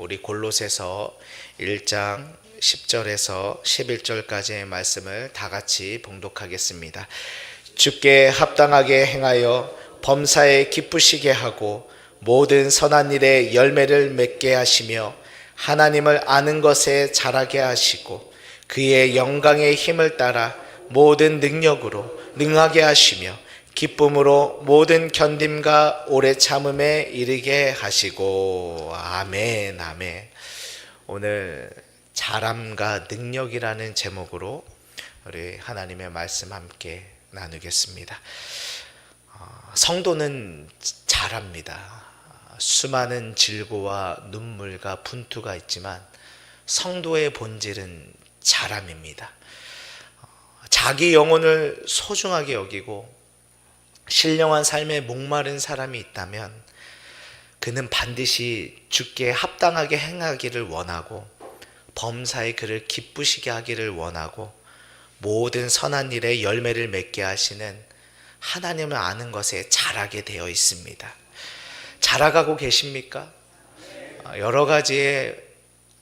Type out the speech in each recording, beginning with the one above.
우리 골로새서 1장 10절에서 11절까지의 말씀을 다 같이 봉독하겠습니다. 주께 합당하게 행하여 범사에 기쁘시게 하고 모든 선한 일에 열매를 맺게 하시며 하나님을 아는 것에 자라게 하시고 그의 영광의 힘을 따라 모든 능력으로 능하게 하시며 기쁨으로 모든 견딤과 오래 참음에 이르게 하시고 아멘 아멘 오늘 자람과 능력이라는 제목으로 우리 하나님의 말씀 함께 나누겠습니다. 어, 성도는 잘합니다. 수많은 질고와 눈물과 분투가 있지만 성도의 본질은 자람입니다. 어, 자기 영혼을 소중하게 여기고 신령한 삶에 목마른 사람이 있다면 그는 반드시 주께 합당하게 행하기를 원하고 범사에 그를 기쁘시게 하기를 원하고 모든 선한 일에 열매를 맺게 하시는 하나님을 아는 것에 자라게 되어 있습니다. 자라가고 계십니까? 아, 여러 가지의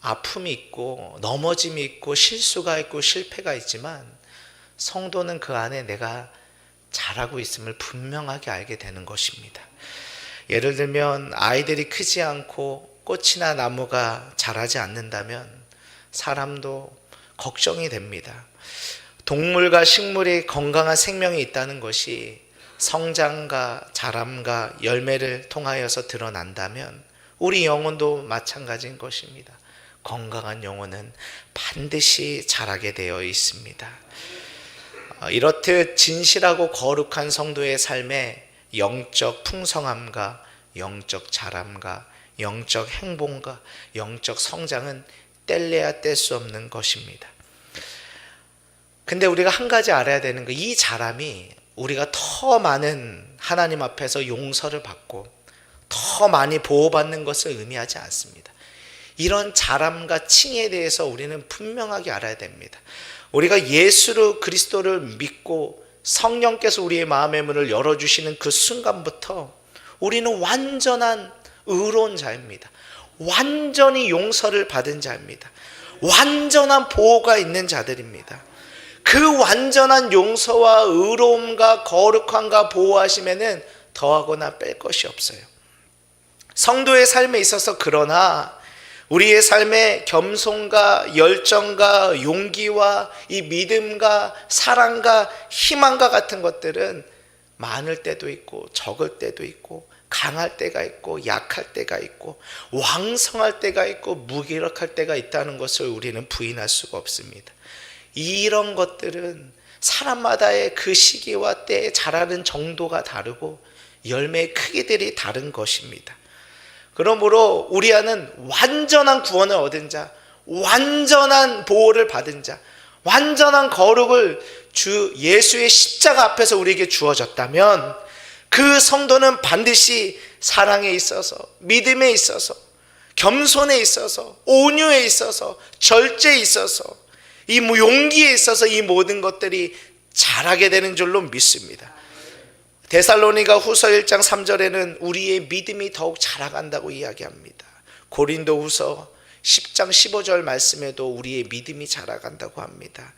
아픔이 있고 넘어짐이 있고 실수가 있고 실패가 있지만 성도는 그 안에 내가 잘하고 있음을 분명하게 알게 되는 것입니다. 예를 들면 아이들이 크지 않고 꽃이나 나무가 자라지 않는다면 사람도 걱정이 됩니다. 동물과 식물이 건강한 생명이 있다는 것이 성장과 자람과 열매를 통하여서 드러난다면 우리 영혼도 마찬가지인 것입니다. 건강한 영혼은 반드시 자라게 되어 있습니다. 어, 이렇듯 진실하고 거룩한 성도의 삶에 영적 풍성함과 영적 자람과 영적 행복과 영적 성장은 뗄래야 뗄 수 없는 것입니다. 근데 우리가 한 가지 알아야 되는 거, 이 자람이 우리가 더 많은 하나님 앞에서 용서를 받고 더 많이 보호받는 것을 의미하지 않습니다. 이런 자람과 칭에 대해서 우리는 분명하게 알아야 됩니다. 우리가 예수로 그리스도를 믿고 성령께서 우리의 마음의 문을 열어주시는 그 순간부터 우리는 완전한 의로운 자입니다. 완전히 용서를 받은 자입니다. 완전한 보호가 있는 자들입니다. 그 완전한 용서와 의로움과 거룩함과 보호하심에는 더하거나 뺄 것이 없어요. 성도의 삶에 있어서 그러나 우리의 삶에 겸손과 열정과 용기와 이 믿음과 사랑과 희망과 같은 것들은 많을 때도 있고 적을 때도 있고 강할 때가 있고 약할 때가 있고 왕성할 때가 있고 무기력할 때가 있다는 것을 우리는 부인할 수가 없습니다. 이런 것들은 사람마다의 그 시기와 때에 자라는 정도가 다르고 열매의 크기들이 다른 것입니다. 그러므로 우리 안은 완전한 구원을 얻은 자, 완전한 보호를 받은 자, 완전한 거룩을 주 예수의 십자가 앞에서 우리에게 주어졌다면 그 성도는 반드시 사랑에 있어서 믿음에 있어서 겸손에 있어서 온유에 있어서 절제에 있어서 이 용기에 있어서 이 모든 것들이 잘하게 되는 줄로 믿습니다. 데살로니가 후서 1장 3절에는 우리의 믿음이 더욱 자라간다고 이야기합니다. 고린도 후서 10장 15절 말씀에도 우리의 믿음이 자라간다고 합니다.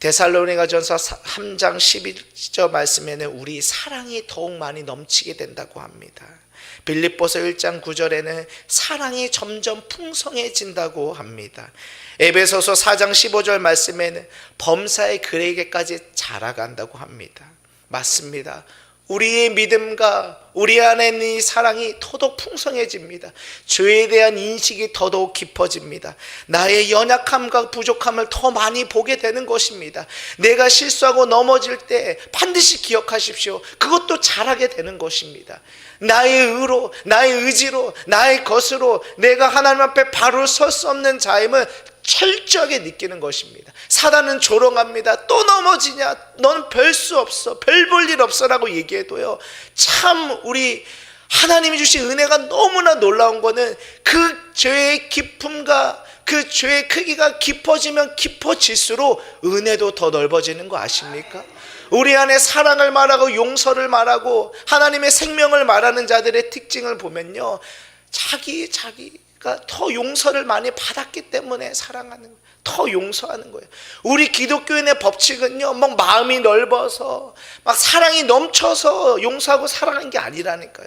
데살로니가 전서 3장 11절 말씀에는 우리 사랑이 더욱 많이 넘치게 된다고 합니다. 빌립보서 1장 9절에는 사랑이 점점 풍성해진다고 합니다. 에베소서 4장 15절 말씀에는 범사의 그에게까지 자라간다고 합니다. 맞습니다. 우리의 믿음과 우리 안에 있는 이 사랑이 더더욱 풍성해집니다. 죄에 대한 인식이 더더욱 깊어집니다. 나의 연약함과 부족함을 더 많이 보게 되는 것입니다. 내가 실수하고 넘어질 때 반드시 기억하십시오. 그것도 잘하게 되는 것입니다. 나의 의로, 나의 의지로, 나의 것으로 내가 하나님 앞에 바로 설 수 없는 자임을 철저하게 느끼는 것입니다. 사단은 조롱합니다. 또 넘어지냐? 넌 별 수 없어. 별 볼 일 없어라고 얘기해도요. 참 우리 하나님이 주신 은혜가 너무나 놀라운 거는 그 죄의 깊음과 그 죄의 크기가 깊어지면 깊어질수록 은혜도 더 넓어지는 거 아십니까? 우리 안에 사랑을 말하고 용서를 말하고 하나님의 생명을 말하는 자들의 특징을 보면요. 자기 자기 그러니까 더 용서를 많이 받았기 때문에 사랑하는 거예요. 더 용서하는 거예요. 우리 기독교인의 법칙은요, 막 마음이 넓어서, 막 사랑이 넘쳐서 용서하고 사랑하는 게 아니라니까요.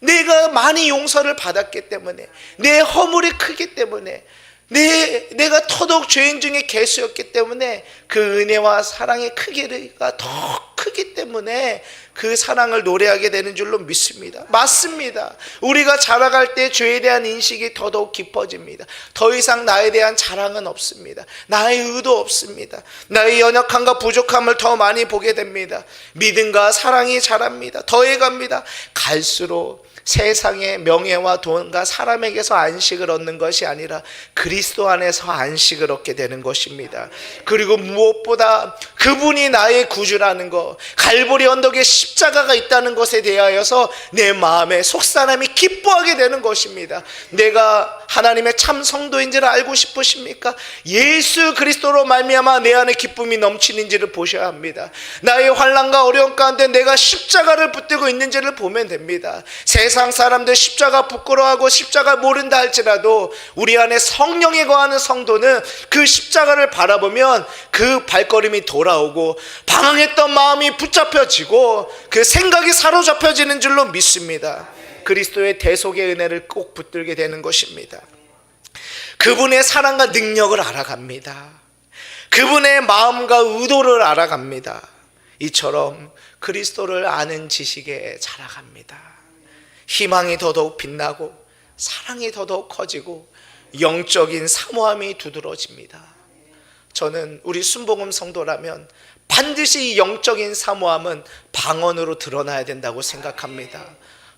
내가 많이 용서를 받았기 때문에, 내 허물이 크기 때문에, 내, 내가 터독 죄인 중에 개수였기 때문에 그 은혜와 사랑의 크기가 더 크기 때문에 그 사랑을 노래하게 되는 줄로 믿습니다. 맞습니다. 우리가 자라갈 때 죄에 대한 인식이 더더욱 깊어집니다. 더 이상 나에 대한 자랑은 없습니다. 나의 의도 없습니다. 나의 연약함과 부족함을 더 많이 보게 됩니다. 믿음과 사랑이 자랍니다. 더해갑니다. 갈수록 세상의 명예와 돈과 사람에게서 안식을 얻는 것이 아니라 그리스도 안에서 안식을 얻게 되는 것입니다. 그리고 무엇보다 그분이 나의 구주라는 것, 갈보리 언덕에 십자가가 있다는 것에 대하여서 내 마음에 속사람이 기뻐하게 되는 것입니다. 내가 하나님의 참 성도인지를 알고 싶으십니까? 예수 그리스도로 말미암아 내 안에 기쁨이 넘치는지를 보셔야 합니다. 나의 환란과 어려움 가운데 내가 십자가를 붙들고 있는지를 보면 됩니다. 세상 사람들 십자가 부끄러워하고 십자가 모른다 할지라도 우리 안에 성령에 거하는 성도는 그 십자가를 바라보면 그 발걸음이 돌아오고 방황했던 마음이 붙잡혀지고 그 생각이 사로잡혀지는 줄로 믿습니다. 그리스도의 대속의 은혜를 꼭 붙들게 되는 것입니다. 그분의 사랑과 능력을 알아갑니다. 그분의 마음과 의도를 알아갑니다. 이처럼 그리스도를 아는 지식에 자라갑니다. 희망이 더더욱 빛나고 사랑이 더더욱 커지고 영적인 사모함이 두드러집니다. 저는 우리 순복음 성도라면 반드시 이 영적인 사모함은 방언으로 드러나야 된다고 생각합니다.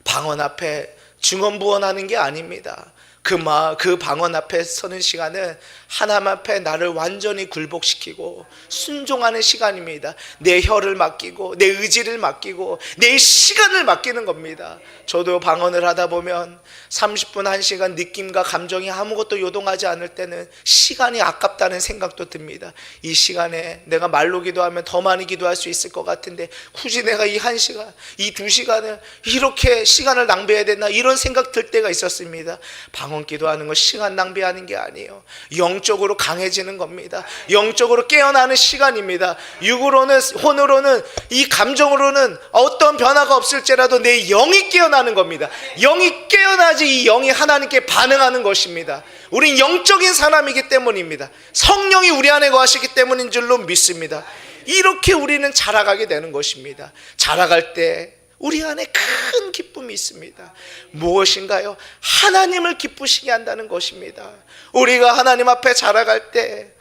방언 앞에 증언 부언하는 게 아닙니다. 그 마, 그 방언 앞에 서는 시간은 하나님 앞에 나를 완전히 굴복시키고 순종하는 시간입니다. 내 혀를 맡기고 내 의지를 맡기고 내 시간을 맡기는 겁니다. 저도 방언을 하다 보면 30분 1시간 느낌과 감정이 아무것도 요동하지 않을 때는 시간이 아깝다는 생각도 듭니다. 이 시간에 내가 말로 기도하면 더 많이 기도할 수 있을 것 같은데 굳이 내가 이 1시간, 이 2시간을 이렇게 시간을 낭비해야 되나 이런 생각 들 때가 있었습니다. 방언 기도하는 건 시간 낭비하는 게 아니에요. 영적으로 강해지는 겁니다. 영적으로 깨어나는 시간입니다. 육으로는 혼으로는 이 감정으로는 어떤 변화가 없을지라도 내 영이 깨어나는 겁니다. 영이 깨어나지 이 영이 하나님께 반응하는 것입니다. 우린 영적인 사람이기 때문입니다. 성령이 우리 안에 거하시기 때문인 줄로 믿습니다. 이렇게 우리는 자라가게 되는 것입니다. 자라갈 때 우리 안에 큰 기쁨이 있습니다. 무엇인가요? 하나님을 기쁘시게 한다는 것입니다. 우리가 하나님 앞에 자라갈 때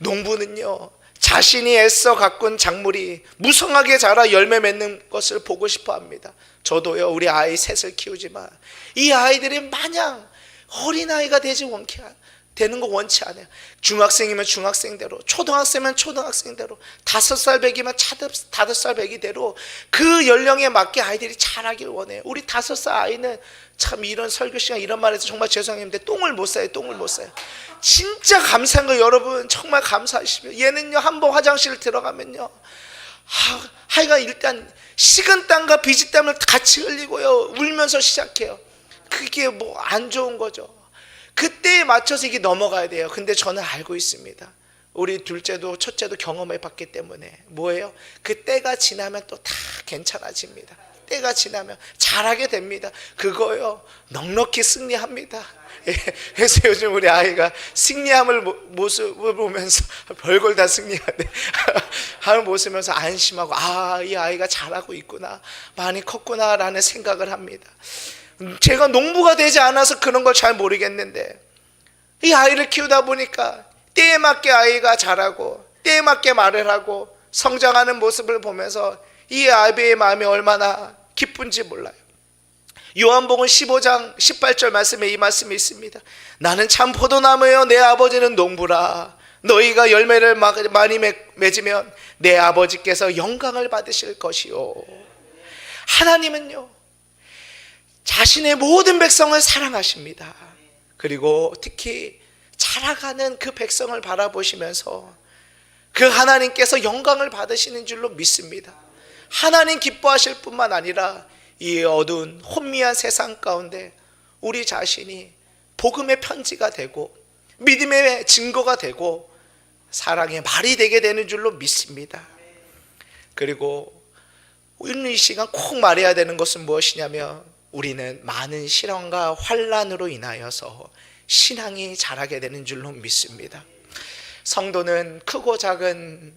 농부는요. 자신이 애써 가꾼 작물이 무성하게 자라 열매 맺는 것을 보고 싶어 합니다. 저도요. 우리 아이 셋을 키우지만 이 아이들이 마냥 어린아이가 되지 않- 되는 거 원치 않아요. 중학생이면 중학생대로, 초등학생이면 초등학생대로, 다섯 살 배기면 다섯 살 배기대로 그 연령에 맞게 아이들이 자라길 원해요. 우리 다섯 살 아이는 참 이런 설교 시간 이런 말해서 정말 죄송했는데 똥을 못 싸요. 똥을 못 싸요. 진짜 감사한 거 여러분 정말 감사하시면 얘는요 한 번 화장실 들어가면요 하, 하여간 일단 식은 땀과 비지 땀을 같이 흘리고요 울면서 시작해요. 그게 뭐 안 좋은 거죠. 그때에 맞춰서 이게 넘어가야 돼요. 근데 저는 알고 있습니다. 우리 둘째도 첫째도 경험해 봤기 때문에 뭐예요? 그 때가 지나면 또 다 괜찮아집니다. 때가 지나면 잘하게 됩니다. 그거요 넉넉히 승리합니다. 예, 그래서 요즘 우리 아이가 승리함을 모- 모습을 보면서 별걸 다 승리하네. 하는 모습을 보면서 안심하고 아 이 아이가 잘하고 있구나 많이 컸구나라는 생각을 합니다. 제가 농부가 되지 않아서 그런 걸 잘 모르겠는데 이 아이를 키우다 보니까 때에 맞게 아이가 자라고 때에 맞게 말을 하고 성장하는 모습을 보면서 이 아비의 마음이 얼마나 기쁜지 몰라요. 요한복음 15장 18절 말씀에 이 말씀이 있습니다. 나는 참 포도나무요 내 아버지는 농부라. 너희가 열매를 마- 많이 맺- 맺으면 내 아버지께서 영광을 받으실 것이요. 하나님은요. 자신의 모든 백성을 사랑하십니다. 그리고 특히 자라가는 그 백성을 바라보시면서 그 하나님께서 영광을 받으시는 줄로 믿습니다. 하나님 기뻐하실 뿐만 아니라 이 어두운 혼미한 세상 가운데 우리 자신이 복음의 편지가 되고 믿음의 증거가 되고 사랑의 말이 되게 되는 줄로 믿습니다. 그리고 오늘 이 시간 꼭 말해야 되는 것은 무엇이냐면 우리는 많은 실험과 환란으로 인하여서 신앙이 자라게 되는 줄로 믿습니다. 성도는 크고 작은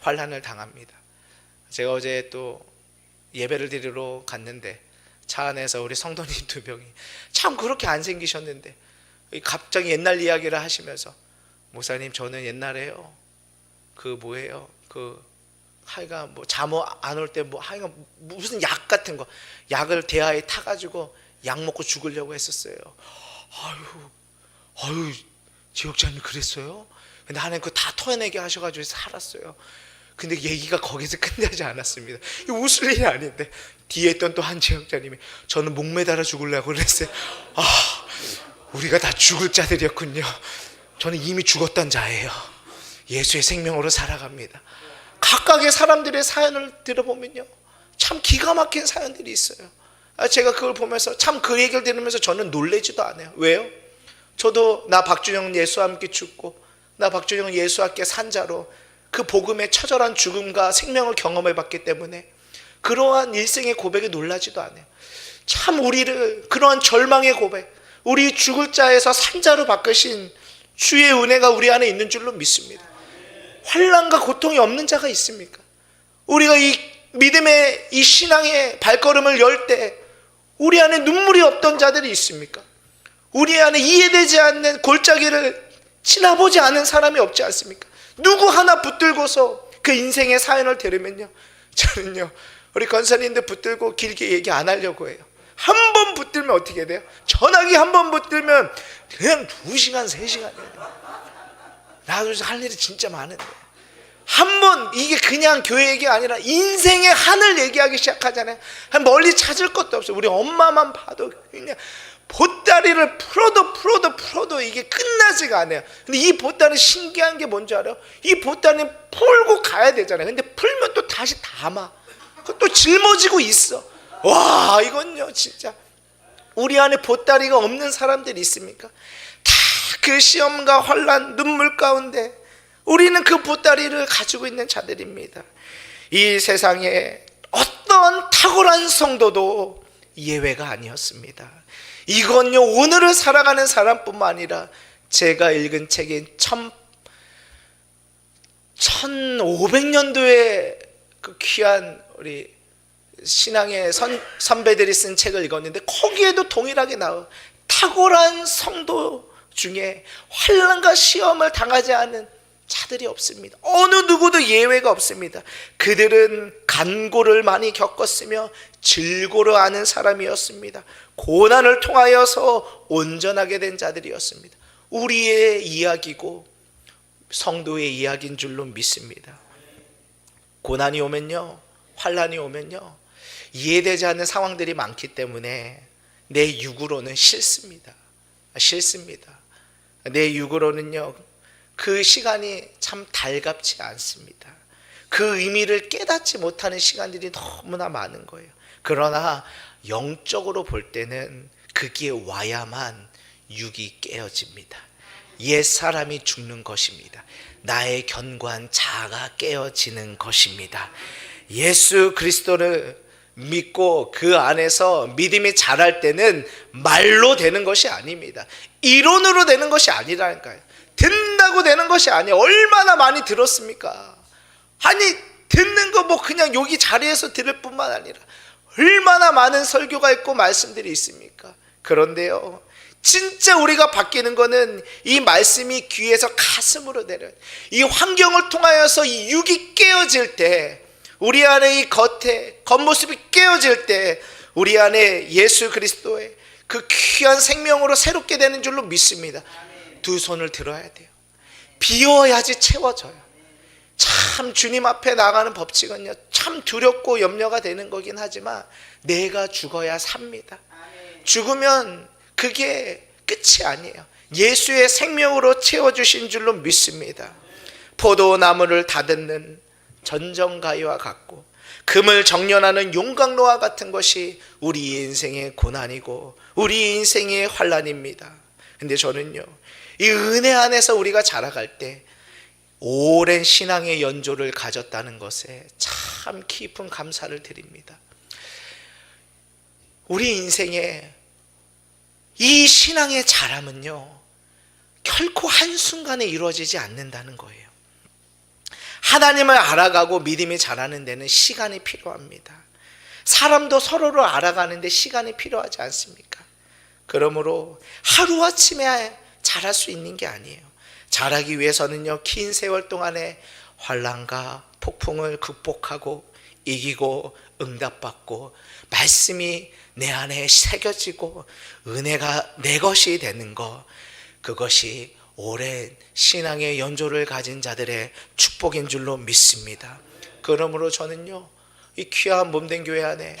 환란을 당합니다. 제가 어제 또 예배를 드리러 갔는데 차 안에서 우리 성도님 두 명이 참 그렇게 안 생기셨는데 갑자기 옛날 이야기를 하시면서 목사님 저는 옛날에요 그 뭐예요 그 하여간 뭐 잠어 안 올 때 뭐 하여간 무슨 약 같은 거 약을 대하에 타가지고 약 먹고 죽으려고 했었어요. 아유 아유 지역장님 그랬어요? 근데 하나님 그거 다 토해내게 하셔가지고 살았어요. 근데 얘기가 거기서 끝나지 않았습니다. 웃을 일이 아닌데 뒤에 있던 또 한 지역장님이 저는 목 매달아 죽으려고 그랬어요. 아 우리가 다 죽을 자들이었군요. 저는 이미 죽었던 자예요. 예수의 생명으로 살아갑니다. 각각의 사람들의 사연을 들어보면요. 참 기가 막힌 사연들이 있어요. 아, 제가 그걸 보면서 참 그 얘기를 들으면서 저는 놀래지도 않아요. 왜요? 저도 나 박준영 예수와 함께 죽고 나 박준영 예수와 함께 산 자로 그 복음의 처절한 죽음과 생명을 경험해 봤기 때문에 그러한 일생의 고백에 놀라지도 않아요. 참 우리를 그러한 절망의 고백, 우리 죽을 자에서 산자로 바꾸신 주의 은혜가 우리 안에 있는 줄로 믿습니다. 환란과 고통이 없는 자가 있습니까? 우리가 이 믿음의 이 신앙의 발걸음을 열 때 우리 안에 눈물이 없던 자들이 있습니까? 우리 안에 이해되지 않는 골짜기를 지나보지 않은 사람이 없지 않습니까? 누구 하나 붙들고서 그 인생의 사연을 들으면요. 저는요. 우리 건설님들 붙들고 길게 얘기 안 하려고 해요. 한 번 붙들면 어떻게 돼요? 전화기 한 번 붙들면 그냥 두 시간, 세 시간이에요. 나도 할 일이 진짜 많은데. 한 번 이게 그냥 교회 얘기 아니라 인생의 하늘 얘기하기 시작하잖아요. 멀리 찾을 것도 없어요. 우리 엄마만 봐도 그냥 보따리를 풀어도 풀어도 풀어도 이게 끝나지가 않아요. 근데 이 보따리 신기한 게 뭔지 알아요? 이 보따리 풀고 가야 되잖아요. 근데 풀면 또 다시 담아. 또 짊어지고 있어. 와 이건요 진짜 우리 안에 보따리가 없는 사람들이 있습니까? 다그 시험과 환란 눈물 가운데 우리는 그 보따리를 가지고 있는 자들입니다. 이 세상에 어떤 탁월한 성도도 예외가 아니었습니다. 이건요 오늘을 살아가는 사람뿐만 아니라 제가 읽은 책인 천 1500년도에 그 귀한 우리 신앙의 선, 선배들이 쓴 책을 읽었는데 거기에도 동일하게 나와 탁월한 성도 중에 환란과 시험을 당하지 않은 자들이 없습니다. 어느 누구도 예외가 없습니다. 그들은 간고를 많이 겪었으며 질고를 아는 사람이었습니다. 고난을 통하여서 온전하게 된 자들이었습니다. 우리의 이야기고 성도의 이야기인 줄로 믿습니다. 고난이 오면요, 환란이 오면요, 이해되지 않는 상황들이 많기 때문에 내 육으로는 싫습니다. 싫습니다. 내 육으로는요, 그 시간이 참 달갑지 않습니다. 그 의미를 깨닫지 못하는 시간들이 너무나 많은 거예요. 그러나 영적으로 볼 때는 그게 와야만 육이 깨어집니다. 옛 사람이 죽는 것입니다. 나의 견고한 자아가 깨어지는 것입니다. 예수 그리스도를 믿고 그 안에서 믿음이 자랄 때는 말로 되는 것이 아닙니다. 이론으로 되는 것이 아니라니까요. 듣는다고 되는 것이 아니에요. 얼마나 많이 들었습니까? 아니, 듣는 거 뭐 그냥 여기 자리에서 들을 뿐만 아니라 얼마나 많은 설교가 있고 말씀들이 있습니까? 그런데요. 진짜 우리가 바뀌는 거는 이 말씀이 귀에서 가슴으로 내려 이 환경을 통하여서 이 육이 깨어질 때 우리 안에 이 겉에 겉모습이 깨어질 때 우리 안에 예수 그리스도의 그 귀한 생명으로 새롭게 되는 줄로 믿습니다. 두 손을 들어야 돼요. 비워야지 채워져요. 참 주님 앞에 나가는 법칙은요. 참 두렵고 염려가 되는 거긴 하지만 내가 죽어야 삽니다. 죽으면 그게 끝이 아니에요. 예수의 생명으로 채워주신 줄로 믿습니다. 포도나무를 다듬는 전정가위와 같고 금을 정련하는 용광로와 같은 것이 우리 인생의 고난이고 우리 인생의 환란입니다. 근데 저는요, 이 은혜 안에서 우리가 자라갈 때 오랜 신앙의 연조를 가졌다는 것에 참 깊은 감사를 드립니다. 우리 인생에 이 신앙의 자람은요, 결코 한순간에 이루어지지 않는다는 거예요. 하나님을 알아가고 믿음이 자라는 데는 시간이 필요합니다. 사람도 서로를 알아가는데 시간이 필요하지 않습니까? 그러므로 하루아침에 자랄 수 있는 게 아니에요. 자라기 위해서는요, 긴 세월 동안에 환란과 폭풍을 극복하고 이기고 응답받고 말씀이 내 안에 새겨지고 은혜가 내 것이 되는 것 그것이 오랜 신앙의 연조를 가진 자들의 축복인 줄로 믿습니다. 그러므로 저는요, 이 귀한 몸된 교회 안에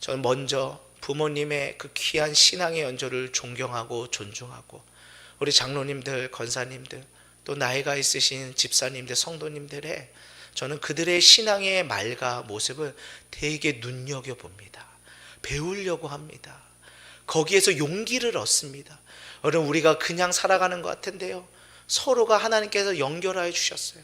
저는 먼저 부모님의 그 귀한 신앙의 연조를 존경하고 존중하고 우리 장로님들, 권사님들 또 나이가 있으신 집사님들, 성도님들의 저는 그들의 신앙의 말과 모습을 되게 눈여겨 봅니다. 배우려고 합니다. 거기에서 용기를 얻습니다. 여러분 우리가 그냥 살아가는 것 같은데요. 서로가 하나님께서 연결하여 주셨어요.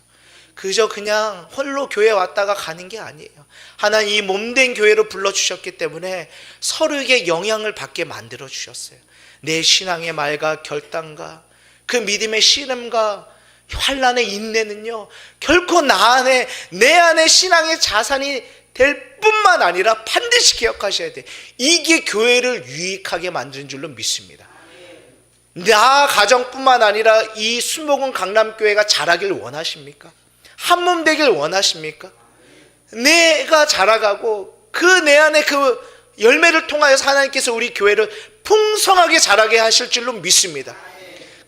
그저 그냥 홀로 교회 왔다가 가는 게 아니에요. 하나님 이 몸된 교회로 불러 주셨기 때문에 서로에게 영향을 받게 만들어 주셨어요. 내 신앙의 말과 결단과 그 믿음의 씨름과 환란의 인내는요. 결코 나 안에 내 안에 신앙의 자산이 될 뿐만 아니라 반드시 기억하셔야 돼. 이게 교회를 유익하게 만드는 줄로 믿습니다. 나 가정뿐만 아니라 이 수목원 강남교회가 자라길 원하십니까? 한 몸 되길 원하십니까? 내가 자라가고 그 내 안에 그 열매를 통하여서 하나님께서 우리 교회를 풍성하게 자라게 하실 줄로 믿습니다.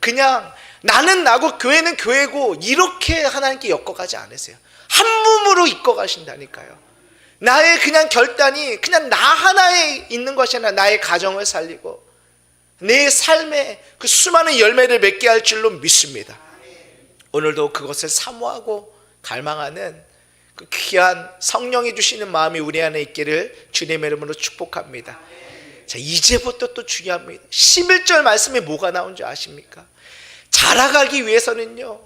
그냥 나는 나고 교회는 교회고 이렇게 하나님께 엮어가지 않으세요. 한 몸으로 이끌어 가신다니까요. 나의 그냥 결단이 그냥 나 하나에 있는 것이 아니라 나의 가정을 살리고 내 삶에 그 수많은 열매를 맺게 할 줄로 믿습니다. 오늘도 그것을 사모하고 갈망하는 그 귀한 성령이 주시는 마음이 우리 안에 있기를 주님의 이름으로 축복합니다. 자, 이제부터 또 중요합니다. 11절 말씀에 뭐가 나온 줄 아십니까? 자라가기 위해서는요.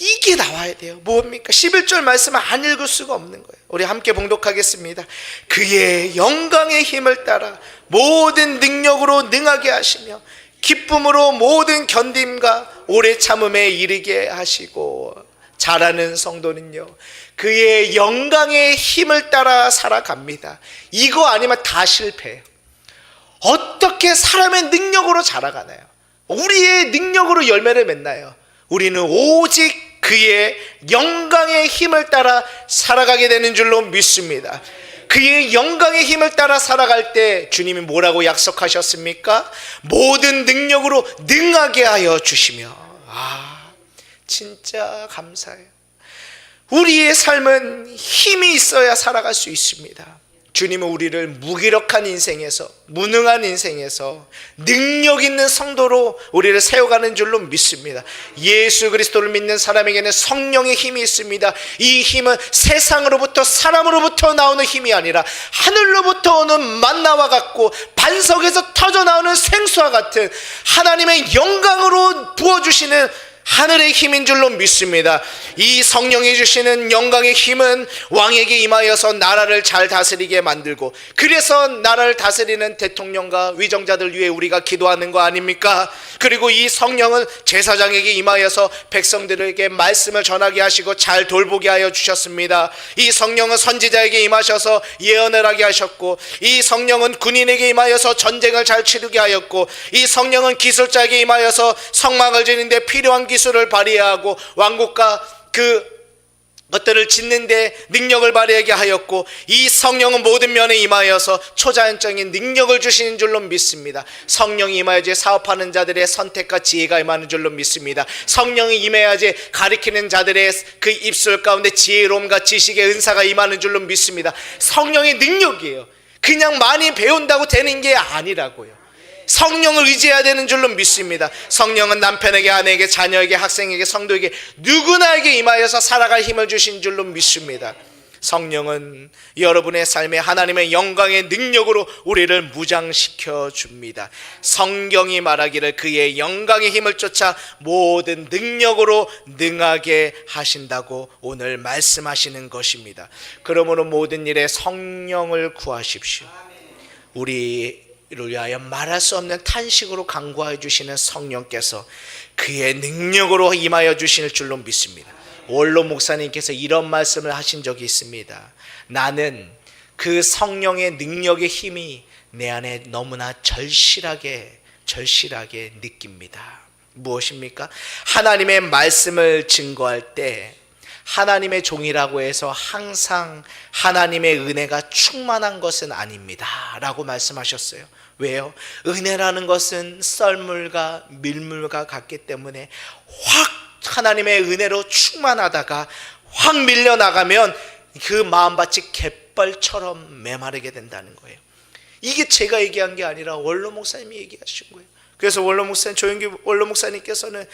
이게 나와야 돼요. 뭡니까? 11절 말씀을 안 읽을 수가 없는 거예요. 우리 함께 봉독하겠습니다. 그의 영광의 힘을 따라 모든 능력으로 능하게 하시며 기쁨으로 모든 견딤과 오래 참음에 이르게 하시고 잘하는 성도는요. 그의 영광의 힘을 따라 살아갑니다. 이거 아니면 다 실패해요. 어떻게 사람의 능력으로 자라가나요? 우리의 능력으로 열매를 맺나요? 우리는 오직 그의 영광의 힘을 따라 살아가게 되는 줄로 믿습니다. 그의 영광의 힘을 따라 살아갈 때 주님이 뭐라고 약속하셨습니까? 모든 능력으로 능하게 하여 주시며 아 진짜 감사해요. 우리의 삶은 힘이 있어야 살아갈 수 있습니다. 주님은 우리를 무기력한 인생에서 무능한 인생에서 능력 있는 성도로 우리를 세워가는 줄로 믿습니다. 예수 그리스도를 믿는 사람에게는 성령의 힘이 있습니다. 이 힘은 세상으로부터 사람으로부터 나오는 힘이 아니라 하늘로부터 오는 만나와 같고 반석에서 터져 나오는 생수와 같은 하나님의 영광으로 부어 주시는 하늘의 힘인 줄로 믿습니다. 이 성령이 주시는 영광의 힘은 왕에게 임하여서 나라를 잘 다스리게 만들고 그래서 나라를 다스리는 대통령과 위정자들 위해 우리가 기도하는 거 아닙니까? 그리고 이 성령은 제사장에게 임하여서 백성들에게 말씀을 전하게 하시고 잘 돌보게 하여 주셨습니다. 이 성령은 선지자에게 임하셔서 예언을 하게 하셨고 이 성령은 군인에게 임하여서 전쟁을 잘 치르게 하였고 이 성령은 기술자에게 임하여서 성막을 지는데 필요한 기술을 발휘하고 왕국과 그 것들을 짓는데 능력을 발휘하게 하였고 이 성령은 모든 면에 임하여서 초자연적인 능력을 주시는 줄로 믿습니다. 성령이 임하여지 사업하는 자들의 선택과 지혜가 임하는 줄로 믿습니다. 성령이 임해야지 가리키는 자들의 그 입술 가운데 지혜로움과 지식의 은사가 임하는 줄로 믿습니다. 성령의 능력이에요. 그냥 많이 배운다고 되는 게 아니라고요. 성령을 의지해야 되는 줄로 믿습니다. 성령은 남편에게, 아내에게, 자녀에게, 학생에게, 성도에게 누구나에게 임하여서 살아갈 힘을 주신 줄로 믿습니다. 성령은 여러분의 삶에 하나님의 영광의 능력으로 우리를 무장시켜 줍니다. 성경이 말하기를 그의 영광의 힘을 쫓아 모든 능력으로 능하게 하신다고 오늘 말씀하시는 것입니다. 그러므로 모든 일에 성령을 구하십시오. 우리 를 위하여 말할 수 없는 탄식으로 강구하여 주시는 성령께서 그의 능력으로 임하여 주실 줄로 믿습니다. 원로 목사님께서 이런 말씀을 하신 적이 있습니다. 나는 그 성령의 능력의 힘이 내 안에 너무나 절실하게 절실하게 느낍니다. 무엇입니까? 하나님의 말씀을 증거할 때 하나님의 종이라고 해서 항상 하나님의 은혜가 충만한 것은 아닙니다. 라고 말씀하셨어요. 왜요? 은혜라는 것은 썰물과 밀물과 같기 때문에 확 하나님의 은혜로 충만하다가 확 밀려나가면 그 마음밭이 갯벌처럼 메마르게 된다는 거예요. 이게 제가 얘기한 게 아니라 원로 목사님이 얘기하신 거예요. 그래서 원로 목사님 조영기 원로 목사님께서는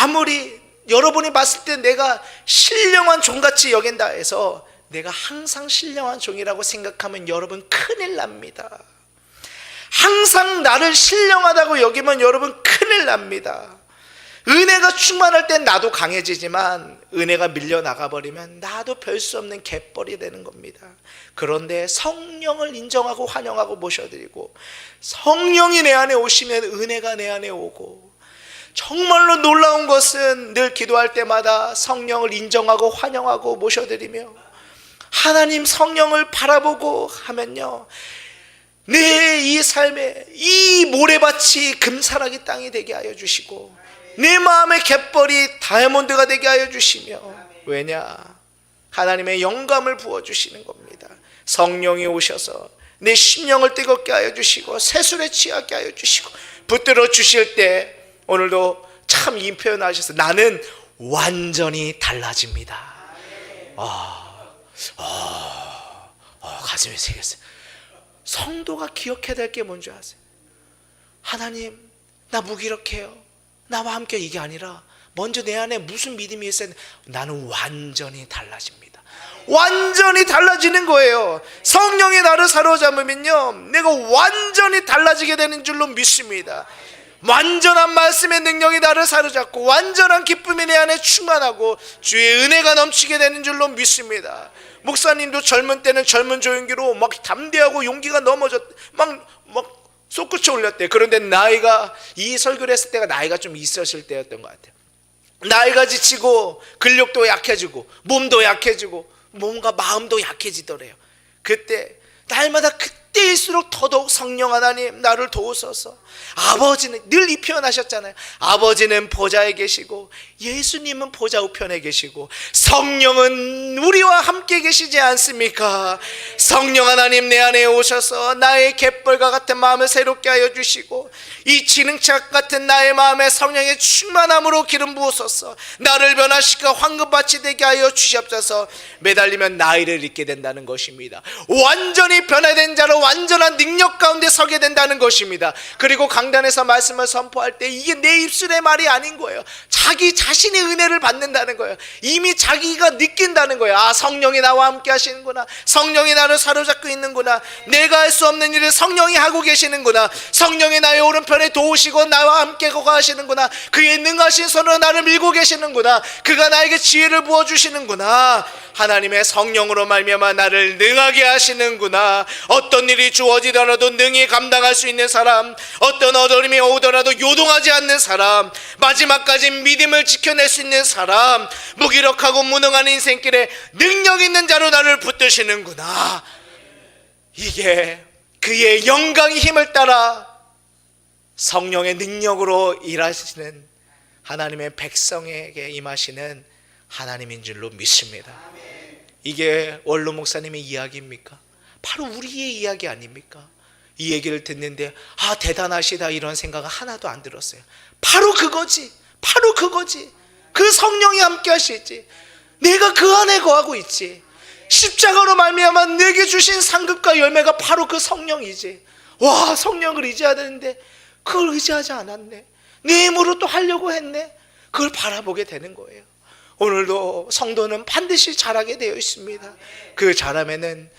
아무리 여러분이 봤을 때 내가 신령한 종같이 여긴다 해서 내가 항상 신령한 종이라고 생각하면 여러분 큰일 납니다. 항상 나를 신령하다고 여기면 여러분 큰일 납니다. 은혜가 충만할 땐 나도 강해지지만 은혜가 밀려 나가 버리면 나도 별 수 없는 갯벌이 되는 겁니다. 그런데 성령을 인정하고 환영하고 모셔드리고 성령이 내 안에 오시면 은혜가 내 안에 오고 정말로 놀라운 것은 늘 기도할 때마다 성령을 인정하고 환영하고 모셔드리며 하나님 성령을 바라보고 하면요. 내 이 삶에 이 모래밭이 금사라기 땅이 되게 하여 주시고 내 마음의 갯벌이 다이아몬드가 되게 하여 주시며 왜냐 하나님의 영감을 부어 주시는 겁니다. 성령이 오셔서 내 심령을 뜨겁게 하여 주시고 새술에 취하게 하여 주시고 붙들어 주실 때 오늘도 참 이 표현하셔서 나는 완전히 달라집니다. 아, 아, 아 가슴이 새겼어요. 성도가 기억해야 될 게 뭔지 아세요? 하나님, 나 무기력해요. 나와 함께 이게 아니라 먼저 내 안에 무슨 믿음이 있어야 돼? 나는 완전히 달라집니다. 완전히 달라지는 거예요. 성령이 나를 사로잡으면요. 내가 완전히 달라지게 되는 줄로 믿습니다. 완전한 말씀의 능력이 나를 사로잡고 완전한 기쁨이 내 안에 충만하고 주의 은혜가 넘치게 되는 줄로 믿습니다. 목사님도 젊은 때는 젊은 조용기로 막 담대하고 용기가 넘어졌 막 막 솟구쳐 올렸대. 그런데 나이가 이 설교를 했을 때가 나이가 좀 있었을 때였던 것 같아요. 나이가 지치고 근력도 약해지고 몸도 약해지고 몸과 마음도 약해지더래요. 그때 날마다 그 때일수록 더더욱 성령 하나님 나를 도우소서. 아버지는 늘 이 표현하셨잖아요. 아버지는 보좌에 계시고 예수님은 보좌 우편에 계시고 성령은 우리와 함께 계시지 않습니까? 성령 하나님 내 안에 오셔서 나의 갯벌과 같은 마음을 새롭게 하여 주시고 이 지능착 같은 나의 마음에 성령의 충만함으로 기름 부으소서. 나를 변화시켜 황금밭이 되게 하여 주시옵소서. 매달리면 나이를 잊게 된다는 것입니다. 완전히 변화된 자로 완전한 능력 가운데 서게 된다는 것입니다. 그리고 강단에서 말씀을 선포할 때 이게 내 입술의 말이 아닌 거예요. 자기 자신 의 은혜를 받는다는 거예요. 이미 자기가 느낀다는 거예요. 아, 성령이 나와 함께 하시는구나. 성령이 나를 사로잡고 있는구나. 내가 할 수 없는 일을 성령이 하고 계시는구나. 성령이 나의 오른편에 도우시고 나와 함께 거하시는구나. 그의 능하신 손으로 나를 밀고 계시는구나. 그가 나에게 지혜를 부어 주시는구나. 하나님의 성령으로 말미암아 나를 능하게 하시는구나. 어떤 일이 주어지더라도 능히 감당할 수 있는 사람, 어떤 어려움이 오더라도 요동하지 않는 사람, 마지막까지 믿음을 지켜낼 수 있는 사람, 무기력하고 무능한 인생길에 능력 있는 자로 나를 붙드시는구나. 이게 그의 영광의 힘을 따라 성령의 능력으로 일하시는 하나님의 백성에게 임하시는 하나님인 줄로 믿습니다. 이게 원로 목사님의 이야기입니까? 바로 우리의 이야기 아닙니까? 이 얘기를 듣는데 아 대단하시다 이런 생각은 하나도 안 들었어요. 바로 그거지. 바로 그거지. 그 성령이 함께 하시지. 내가 그 안에 거하고 있지. 십자가로 말미암아 내게 주신 상급과 열매가 바로 그 성령이지. 와 성령을 의지해야 되는데 그걸 의지하지 않았네. 내 힘으로 또 하려고 했네. 그걸 바라보게 되는 거예요. 오늘도 성도는 반드시 자라게 되어 있습니다. 그 자람에는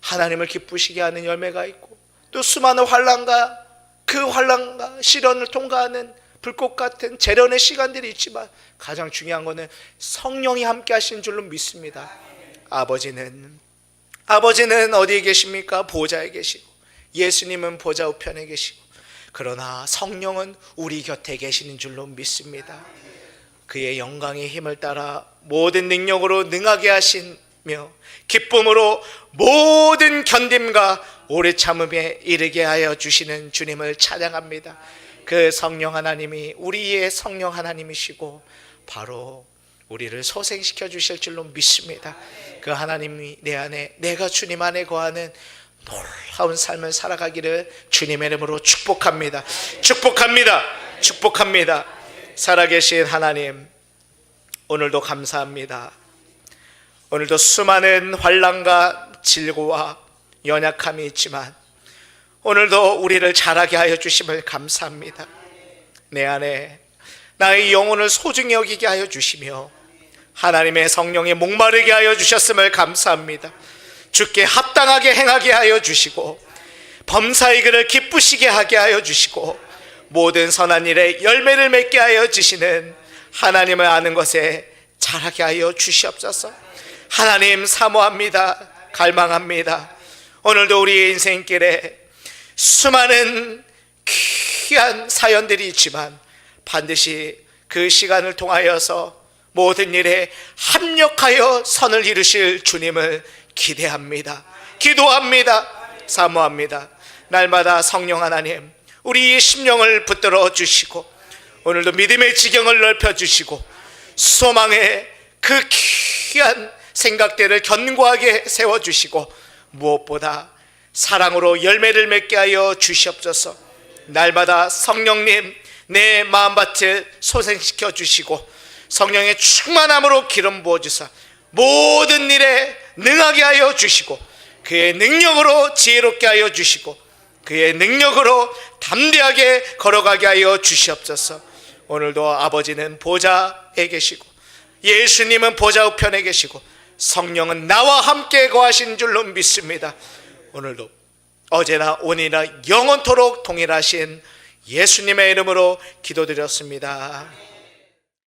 하나님을 기쁘시게 하는 열매가 있고 또 수많은 환란과 그 환란과 시련을 통과하는 불꽃 같은 재련의 시간들이 있지만 가장 중요한 것은 성령이 함께 하신 줄로 믿습니다. 아버지는 아버지는 어디에 계십니까? 보좌에 계시고 예수님은 보좌 우편에 계시고 그러나 성령은 우리 곁에 계시는 줄로 믿습니다. 그의 영광의 힘을 따라 모든 능력으로 능하게 하시며 기쁨으로 모든 견딤과 오래 참음에 이르게 하여 주시는 주님을 찬양합니다. 그 성령 하나님이 우리의 성령 하나님이시고 바로 우리를 소생시켜 주실 줄로 믿습니다. 그 하나님이 내 안에 내가 주님 안에 거하는 놀라운 삶을 살아가기를 주님의 이름으로 축복합니다. 축복합니다. 축복합니다. 살아계신 하나님 오늘도 감사합니다. 오늘도 수많은 환란과 질고와 연약함이 있지만 오늘도 우리를 자라게 하여 주심을 감사합니다. 내 안에 나의 영혼을 소중히 여기게 하여 주시며 하나님의 성령에 목마르게 하여 주셨음을 감사합니다. 주께 합당하게 행하게 하여 주시고 범사의 그를 기쁘시게 하게 하여 주시고 모든 선한 일에 열매를 맺게 하여 주시는 하나님을 아는 것에 자라게 하여 주시옵소서. 하나님 사모합니다. 갈망합니다. 오늘도 우리의 인생길에 수많은 귀한 사연들이 있지만 반드시 그 시간을 통하여서 모든 일에 합력하여 선을 이루실 주님을 기대합니다. 기도합니다. 사모합니다. 날마다 성령 하나님, 우리의 심령을 붙들어 주시고, 오늘도 믿음의 지경을 넓혀 주시고, 소망의 그 귀한 생각들을 견고하게 세워 주시고, 무엇보다 사랑으로 열매를 맺게 하여 주시옵소서. 날마다 성령님 내 마음밭을 소생시켜 주시고 성령의 충만함으로 기름 부어 주사 모든 일에 능하게 하여 주시고 그의 능력으로 지혜롭게 하여 주시고 그의 능력으로 담대하게 걸어가게 하여 주시옵소서. 오늘도 아버지는 보좌에 계시고 예수님은 보좌 우편에 계시고 성령은 나와 함께 거하신 줄로 믿습니다. 오늘도 어제나 오늘이나 영원토록 동일하신 예수님의 이름으로 기도드렸습니다.